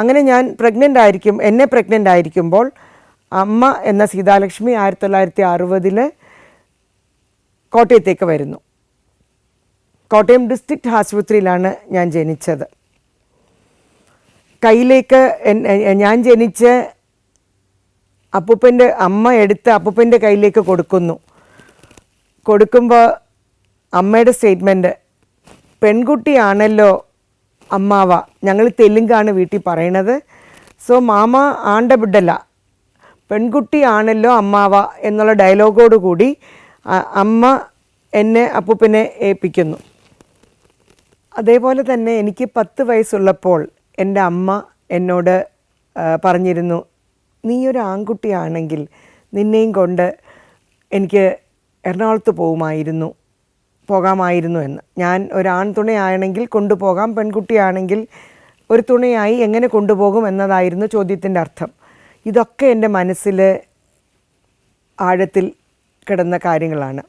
അങ്ങനെ ഞാൻ പ്രഗ്നന്റ് ആയിരിക്കും എന്നെ പ്രഗ്നന്റ് ആയിരിക്കുമ്പോൾ അമ്മ എന്ന സീതാലക്ഷ്മി ആയിരത്തി തൊള്ളായിരത്തി അറുപതിൽ കോട്ടയത്തേക്ക് വരുന്നു. കോട്ടയം ഡിസ്ട്രിക്ട് ആശുപത്രിയിലാണ് ഞാൻ ജനിച്ചത്. കയ്യിലേക്ക് ഞാൻ ജനിച്ച് അപ്പൂപ്പന്റെ അമ്മ എടുത്ത് അപ്പൂപ്പന്റെ കയ്യിലേക്ക് കൊടുക്കുന്നു. കൊടുക്കുമ്പോൾ അമ്മയുടെ സ്റ്റേറ്റ്മെന്റ് പെൺകുട്ടിയാണല്ലോ അമ്മാവ ഞങ്ങൾ തെലുങ്കാണ് വീട്ടിൽ പറയണത്. സോ മാമ ആണ്ട ബിഡല്ല പെൺകുട്ടിയാണല്ലോ അമ്മാവ എന്നുള്ള ഡയലോഗോട് കൂടി അമ്മ എന്നെ അപ്പൂപ്പനെ ഏൽപ്പിക്കുന്നു. അതേപോലെ തന്നെ എനിക്ക് പത്ത് വയസ്സുള്ളപ്പോൾ എന്റെ അമ്മ എന്നോട് പറഞ്ഞിരുന്നു നീ ഒരു ആൺകുട്ടിയാണെങ്കിൽ നിന്നെയും കൊണ്ട് എനിക്ക് എറണാകുളത്ത് പോകുമായിരുന്നു പോകാമായിരുന്നു എന്ന്. ഞാൻ ഒരു ആൺ തുണയാണെങ്കിൽ കൊണ്ടുപോകാം പെൺകുട്ടിയാണെങ്കിൽ ഒരു തുണയായി എങ്ങനെ കൊണ്ടുപോകും എന്നതായിരുന്നു ചോദ്യത്തിന്റെ അർത്ഥം. ഇതൊക്കെ എന്റെ മനസ്സിൽ ആഴത്തിൽ കിടന്ന കാര്യങ്ങളാണ്.